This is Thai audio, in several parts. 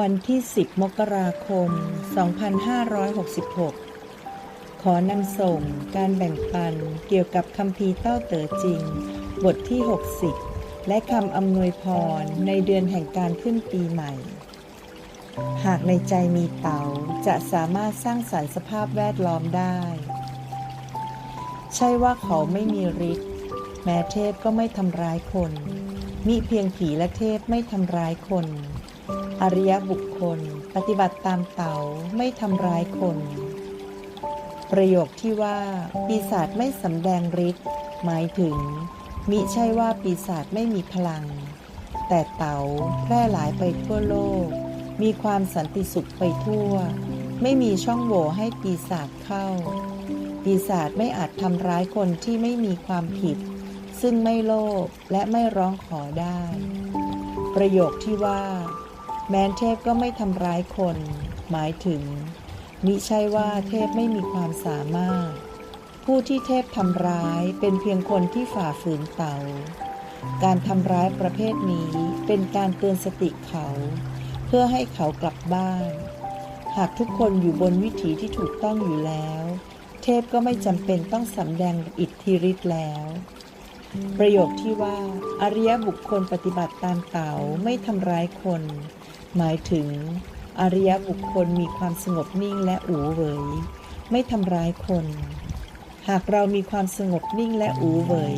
วันที่ 10 มกราคม 2566 ขอนำส่งการแบ่งปันเกี่ยวกับคำพีเต้าเต๋อจริง บทที่ 60 และคำอำนวยพรในเดือนแห่งการขึ้นปีใหม่ หากในใจมีเต๋าจะสามารถสร้างสรรค์สภาพแวดล้อมได้ ใช่ว่าเขาไม่มีฤทธิ์แม้เทพก็ไม่ทำร้ายคน มิเพียงผีและเทพไม่ทำร้ายคน อริยบุคคล ปฏิบัติตามเต๋าไม่ทำร้ายคน ประโยคที่ว่า ปีศาจไม่สำแดงฤทธิ์หมายถึง มิใช่ว่าปีศาจไม่มีพลัง แต่เต๋าแพร่หลายไปทั่วโลก มีความสันติสุขไปทั่ว ไม่มีช่องโหว่ให้ปีศาจเข้า ปีศาจไม่อาจทำร้ายคนที่ไม่มีความผิด ซึ่งไม่โลภและไม่ร้องขอได้ ประโยคที่ว่า แม้นเทพก็ไม่ทำร้ายคน หมายถึง มิใช่ว่าเทพไม่มีความสามารถ ผู้ที่เทพทำร้ายเป็นเพียงคนที่ฝ่าฝืนเตาการทำร้ายประเภทนี้เป็นการเตือนสติเขา เพื่อให้เขากลับบ้าน หากทุกคนอยู่บนวิถีที่ถูกต้องอยู่แล้ว เทพก็ไม่จำเป็นต้องสำแดงอิทธิฤทธิ์แล้ว ประโยคที่ว่า อริยบุคคลปฏิบัติตามเต๋าไม่ทำร้ายคน หมายถึง อริยบุคคลมีความสงบนิ่งและอูเวย ไม่ทำร้ายคน หากเรามีความสงบนิ่งและอูเวย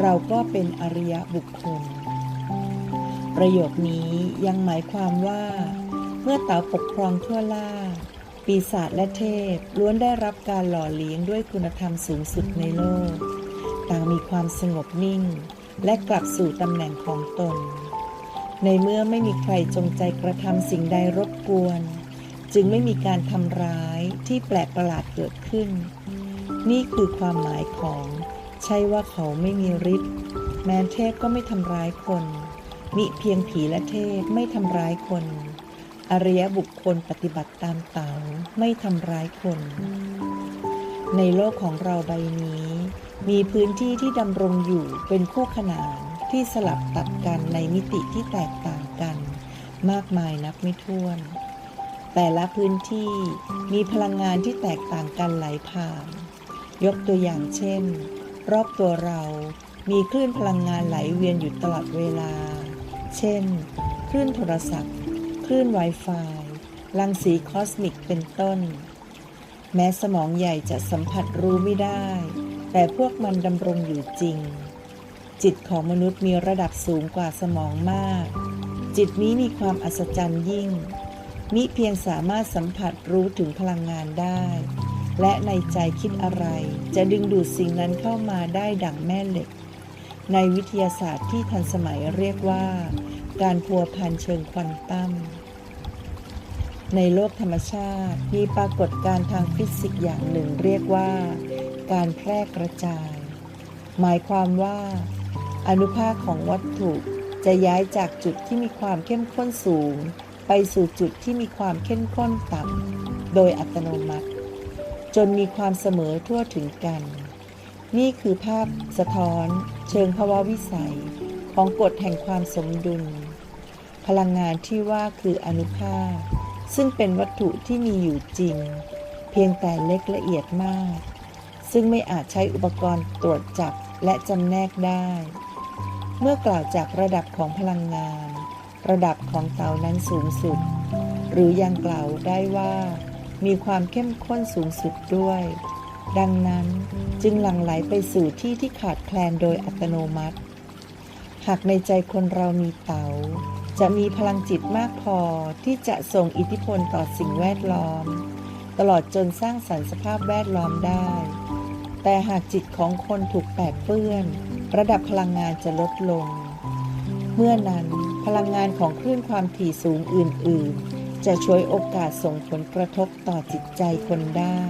เราก็เป็นอริยบุคคล ประโยคนี้ยังหมายความว่า เมื่อเต๋าปกครองทั่วล่า ปีศาจและเทพล้วนได้รับการหล่อเลี้ยงด้วยคุณธรรมสูงสุดในโลก ต่างมีความสงบนิ่ง และกลับสู่ตำแหน่งของตน ในเมื่อไม่มีใครจงใจกระทำสิ่งใดรบกวน จึงไม่มีการทำร้ายที่แปลกประหลาดเกิดขึ้น นี่คือความหมายของใช่ว่าเขาไม่มีฤทธิ์แม้เทพก็ไม่ทำร้ายคนมิเพียงผีและเทพไม่ทำร้ายคน อริยบุคคลปฏิบัติตามเต๋าไม่ทำร้ายคน ในโลกของเราใบนี้ มีพื้นที่ที่ดำรงอยู่เป็นคู่ขนาน ที่สลับตัดกันในมิติที่แตกต่างกัน มากมายนับไม่ถ้วน แต่ละพื้นที่มีพลังงานที่แตกต่างกันไหลผ่าน ยกตัวอย่างเช่น รอบตัวเรามีคลื่นพลังงานไหลเวียนอยู่ตลอดเวลา เช่น คลื่นโทรศัพท์ คลื่น Wi-Fi รังสีคอสมิกเป็นต้น แม้สมองใหญ่จะสัมผัสรู้ไม่ได้ แต่พวกมันดำรงอยู่จริง จิตของมนุษย์มีระดับสูงกว่าสมองมาก จิตนี้มีความอัศจรรย์ยิ่ง มิเพียงสามารถสัมผัสรู้ถึงพลังงานได้ และในใจคิดอะไร จะดึงดูดสิ่งนั้นเข้ามาได้ดั่งแม่เหล็ก ในวิทยาศาสตร์ที่ทันสมัยเรียกว่า การพัวพันเชิงควอนตัมในโลกธรรมชาติมีปรากฏการณ์ทางฟิสิกส์อย่างหนึ่งเรียกว่า การแพร่กระจาย หมายความว่า อนุภาคของวัตถุจะย้ายจากจุดที่มีความเข้มข้นสูง ไปสู่จุดที่มีความเข้มข้นต่ำโดยอัตโนมัติ จนมีความเสมอทั่วถึงกัน นี่คือภาพสะท้อน เชิงภาวะวิสัย ของกฎแห่งความสมดุล พลังงานที่ว่าคืออนุภาค ซึ่งเป็นวัตถุที่มีอยู่จริง เพียงแต่เล็กละเอียดมาก ซึ่งไม่อาจใช้อุปกรณ์ตรวจจับและจำแนกได้ เมื่อกล่าวจากระดับของพลังงาน ระดับของเตานั้นสูงสุด หรือยังกล่าวได้ว่า มีความเข้มข้นสูงสุดด้วย ดังนั้นจึงหลั่งไหลไปสู่ที่ที่ขาดแคลนโดยอัตโนมัติ หากในใจคนเรามีเตาจะมีพลังจิตมากพอที่จะส่งอิทธิพลต่อสิ่งแวดล้อม ตลอดจนสร้างสรรค์สภาพแวดล้อมได้ แต่หากจิตของคนถูกแปดเปื้อน ระดับพลังงานจะลดลง เมื่อนั้นพลังงานของคลื่นความถี่สูงอื่น ๆ จะช่วยโอกาสส่งผลกระทบต่อจิตใจคนได้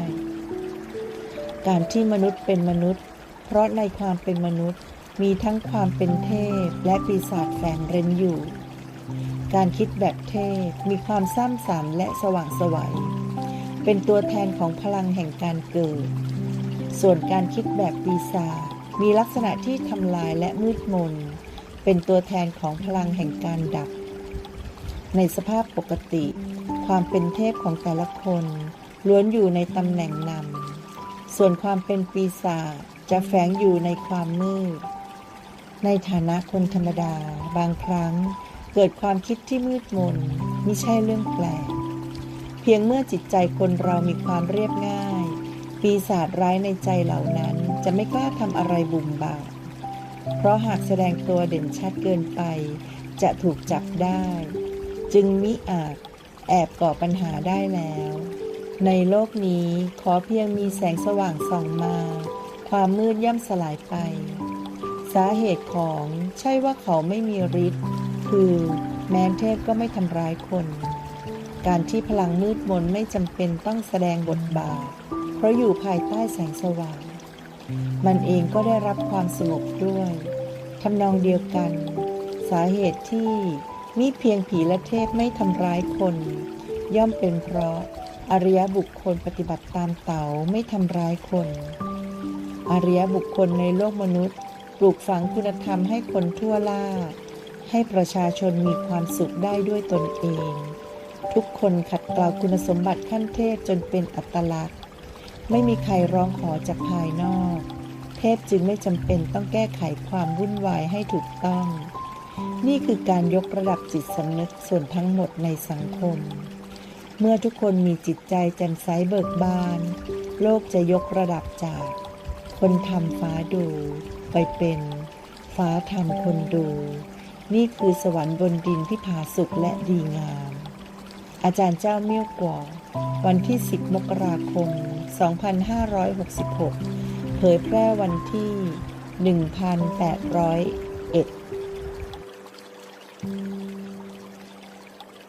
การที่มนุษย์เป็นมนุษย์ เพราะในความเป็นมนุษย์มีทั้งความเป็นเทพและปีศาจแฝงเร้นอยู่ การคิดแบบเทพมีความซ้ำสามและสว่างสวัย เป็นตัวแทนของพลังแห่งการเกิด ส่วนการคิดแบบปีศาจ มีลักษณะที่ทำลายและมืดมน เป็นตัวแทนของพลังแห่งการดับ ในสภาพปกติ ความเป็นเทพของแต่ละคนล้วนอยู่ในตำแหน่งนำ ส่วนความเป็นปีศาจจะแฝงอยู่ในความมืด ในฐานะคนธรรมดา บางครั้งเกิดความคิดที่มืดมนไม่ใช่เรื่องแปลก เพียงเมื่อจิตใจคนเรามีความเรียบง่าย ปีศาจร้ายในใจเหล่านั้น จะไม่กล้าทำอะไรบุ่มบ่ามเพราะหากแสดงตัวเด่นชัดเกินไป จะถูกจับได้ จึงมิอาจแอบก่อปัญหาได้แล้ว ในโลกนี้ขอเพียงมีแสงสว่างส่องมา ความมืดย่อมสลายไป สาเหตุของใช่ว่าเขาไม่มีฤทธิ์คือแม้นเทพก็ไม่ทำร้ายคน การที่พลังมืดมนไม่จำเป็นต้องแสดงบทบาท เพราะอยู่ภายใต้แสงสว่าง มันเองก็ได้รับความสงบด้วยทำนองเดียวกัน สาเหตุที่มิเพียงผีและเทพไม่ทำร้ายคน ย่อมเป็นเพราะอริยบุคคลปฏิบัติตามเต๋าไม่ทำร้ายคน อริยบุคคลในโลกมนุษย์ ปลูกฝังคุณธรรมให้คนทั่วล่า ให้ประชาชนมีความสุขได้ด้วยตนเอง ทุกคนขัดเกลาคุณสมบัติขั้นเทพจนเป็นอัตลักษณ์ ไม่มีใครร้องขอจากภายนอก เทพจึงไม่จำเป็นต้องแก้ไขความวุ่นวายให้ถูกต้อง นี่คือการยกระดับจิตสำนึกส่วนทั้งหมดในสังคม เมื่อทุกคนมีจิตใจแจ่มใสเบิกบาน โลกจะยกระดับจาก คนทำฟ้าดู ไปเป็น ฟ้าทำคนดู นี่คือสวรรค์บนดินที่ผาสุกและดีงาม อาจารย์เจ้าเมี่ยวกว่าวันที่ 10 มกราคม 2566 เผยแพร่วันที่ 1800